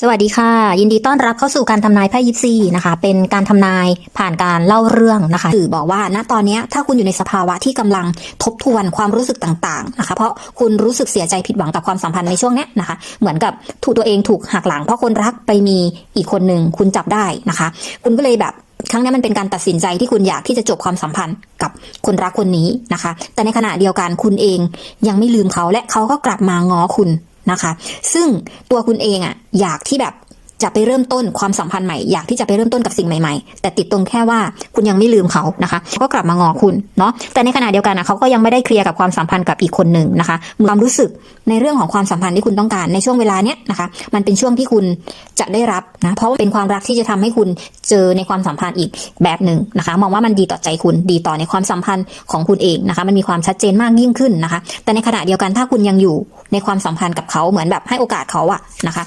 สวัสดีค่ะ ยินดีต้อนรับเข้าสู่การทำนายไพ่ยิปซีนะคะ เป็นการทำนายผ่านการเล่าเรื่องนะคะสื่อบอกว่าณตอนนี้ถ้าคุณอยู่ในสภาวะที่กำลังทบทวนความรู้สึกต่างๆนะคะ เพราะคุณรู้สึกเสียใจผิดหวังกับความสัมพันธ์ในช่วงนี้นะคะ เหมือนกับถูกตัวเองถูกหักหลัง เพราะคนรักไปมีอีกคนหนึ่งคุณจับได้นะคะ คุณก็เลยแบบครั้งนี้มันเป็นการตัดสินใจที่คุณอยากที่จะจบความสัมพันธ์กับคนรักคนนี้นะคะ แต่ในขณะเดียวกันคุณเองยังไม่ลืมเขาและเขาก็กลับมาง้อคุณ นะคะ ซึ่งตัวคุณเองอะอยากที่แบบ จะไปเริ่มต้นความสัมพันธ์ใหม่อยากที่จะไปเริ่มต้นกับสิ่งใหม่ๆ แต่ติดตรงแค่ว่าคุณยังไม่ลืมเขานะคะก็กลับมางอคุณเนาะแต่ในขณะเดียวกันอะเขาก็ยังไม่ได้เคลียร์กับความสัมพันธ์กับอีกคนหนึ่งนะคะความรู้สึกในเรื่องของความสัมพันธ์ที่คุณต้องการในช่วงเวลาเนี้ยนะคะมันเป็นช่วงที่คุณจะได้รับนะเพราะว่าเป็นความรักที่จะทำให้คุณเจอในความสัมพันธ์อีกแบบหนึ่งนะคะมองว่ามันดีต่อใจคุณดีต่อในความสัมพันธ์ของคุณเองนะคะมันมีความชัดเจนมากยิ่งขึ้นนะคะ แต่ในขณะเดียวกันถ้าคุณยังอยู่ในความสัมพันธ์กับเขาเหมือนแบบให้โอกาสเขาอะนะคะ